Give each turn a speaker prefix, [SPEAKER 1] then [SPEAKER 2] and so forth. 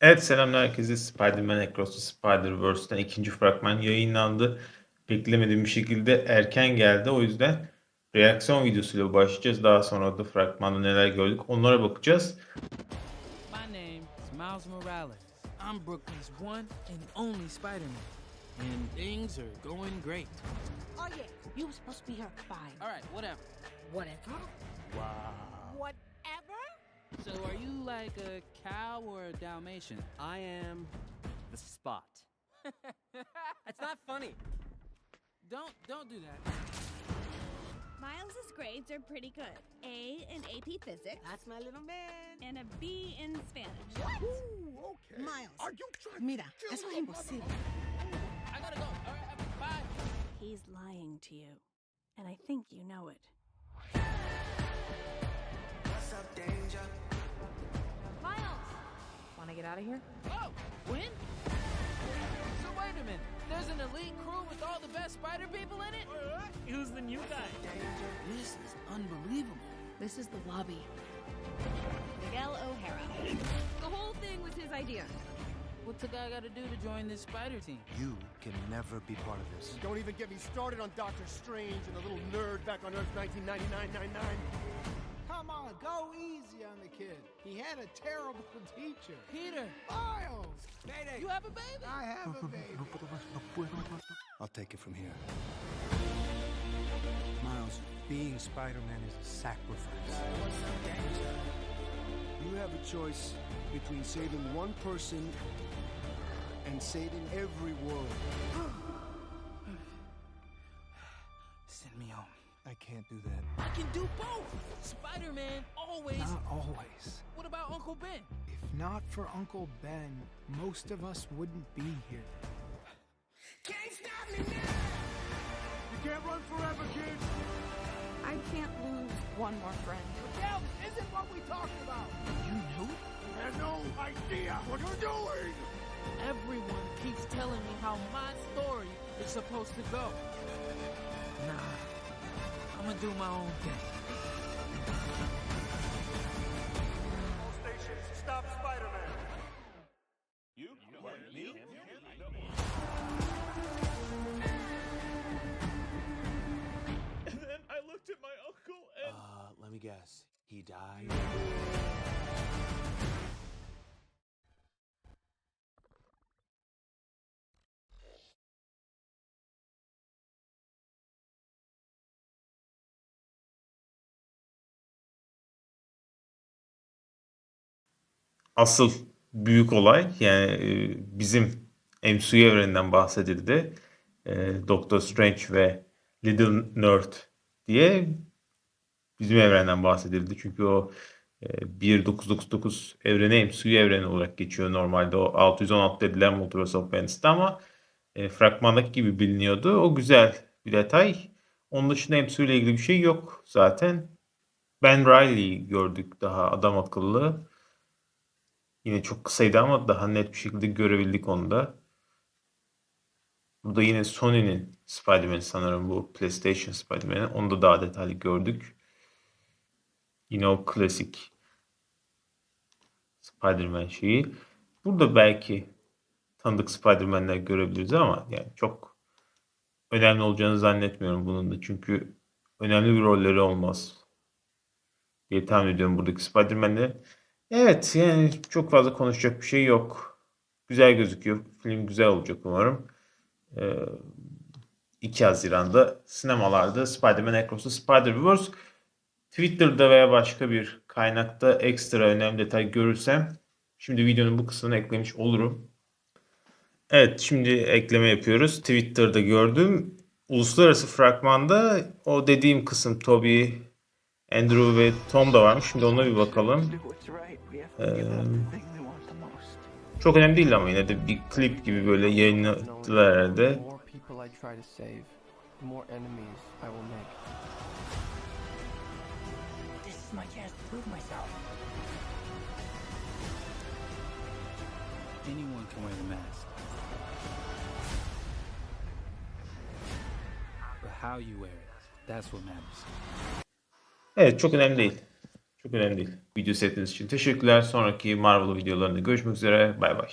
[SPEAKER 1] Evet selamlar herkese. Spider-Man Across the Spider-Verse'den ikinci fragman yayınlandı. Beklemediğim bir şekilde erken geldi. O yüzden reaksiyon videosuyla başlayacağız. Daha sonra da fragmanda neler gördük onlara bakacağız.
[SPEAKER 2] My name is Miles Morales. I'm Brooklyn's one and only Spider-Man. And things are going great.
[SPEAKER 3] Oh yeah, you were supposed to be here at five.
[SPEAKER 2] All right, whatever.
[SPEAKER 3] Whatever. Whatever.
[SPEAKER 2] So are you like a cow or a Dalmatian?
[SPEAKER 4] I am the spot. That's not funny.
[SPEAKER 2] Don't don't do that.
[SPEAKER 5] Miles's grades are pretty good. A in AP Physics
[SPEAKER 4] That's my little man.
[SPEAKER 5] and a B in Spanish. What?
[SPEAKER 3] Miles. Are you trying? Mira, eso es imposible.
[SPEAKER 2] I gotta go. All right, bye.
[SPEAKER 5] He's lying to you, and I think you know it. Miles!
[SPEAKER 3] Want to get out of here?
[SPEAKER 2] Oh, when? So wait a minute. There's an elite crew with all the best spider people in it?
[SPEAKER 4] Who's the new guy?
[SPEAKER 2] This is unbelievable.
[SPEAKER 5] This is the lobby. Miguel O'Hara. The whole thing was his idea.
[SPEAKER 2] What's a guy gotta do to join this spider team?
[SPEAKER 6] You can never be part of this.
[SPEAKER 7] Don't even get me started on Doctor Strange and the little nerd back on Earth 1999-99.
[SPEAKER 8] Come on, go easy on the kid. He had a terrible teacher.
[SPEAKER 2] Peter,
[SPEAKER 8] Miles!
[SPEAKER 2] you have a baby?
[SPEAKER 8] I have a baby.
[SPEAKER 6] I'll take it from here. Miles, being Spider-Man is a sacrifice.
[SPEAKER 7] You have a choice between saving one person and saving every world.
[SPEAKER 6] can't do that.
[SPEAKER 2] I can do both. Spider-Man always.
[SPEAKER 8] Not always.
[SPEAKER 2] What about Uncle Ben?
[SPEAKER 8] If not for Uncle Ben, most of us wouldn't be here. Can't stop me now!
[SPEAKER 7] You can't run forever, kid.
[SPEAKER 5] I can't lose one more friend.
[SPEAKER 8] Miguel, this isn't what we talked about.
[SPEAKER 2] You knew?
[SPEAKER 7] You have no idea what you're doing.
[SPEAKER 2] Everyone keeps telling me how my story is supposed to go. Nah, I'm gonna do my own thing.
[SPEAKER 7] All stations, stop Spider-Man.
[SPEAKER 1] And then I looked at my uncle and...
[SPEAKER 6] Uh, let me guess. He died?
[SPEAKER 1] Asıl büyük olay yani e, bizim MCU evreninden bahsedildi. E, Doctor Strange ve Little Nerd diye bizim evrenden bahsedildi. Çünkü o e, 1999 evreni MCU evreni olarak geçiyor normalde. O 616 edilen Multiverse of Madness'te ama e, fragmandaki gibi biliniyordu. O güzel bir detay. Onun dışında MCU ile ilgili bir şey yok zaten. Ben Riley'i gördük daha adam akıllı. Yine çok kısaydı ama daha net bir şekilde görebildik onu da. Burada yine Sony'nin Spider-Man sanırım bu PlayStation Spider-Man'i. Onu da daha detaylı gördük. Yine o klasik Spider-Man şeyi. Burada belki tanıdık Spider-Man'ler görebiliriz ama yani çok önemli olacağını zannetmiyorum bunun da. Çünkü önemli bir rolleri olmaz diye tahmin ediyorum buradaki Spider-Man'de. Evet yani çok fazla konuşacak bir şey yok. Güzel gözüküyor. Film güzel olacak umarım. Ee, 2 Haziran'da sinemalarda Spider-Man Across the Spider-Verse Twitter'da veya başka bir kaynakta ekstra önemli detay görürsem şimdi videonun bu kısmını eklemiş olurum. Evet şimdi ekleme yapıyoruz. Twitter'da gördüm. Uluslararası fragmanda o dediğim kısım Toby, Andrew ve Tom da varmış. Şimdi ona bir bakalım. Ee, çok önemli değil ama yine de bir klip gibi böyle yayınladılar herhalde.
[SPEAKER 2] How you wear it, that's what matters.
[SPEAKER 1] Evet çok önemli değil. Çok önemli değil. Video seyrettiğiniz için teşekkürler. Sonraki Marvel videolarında görüşmek üzere. Bay bay.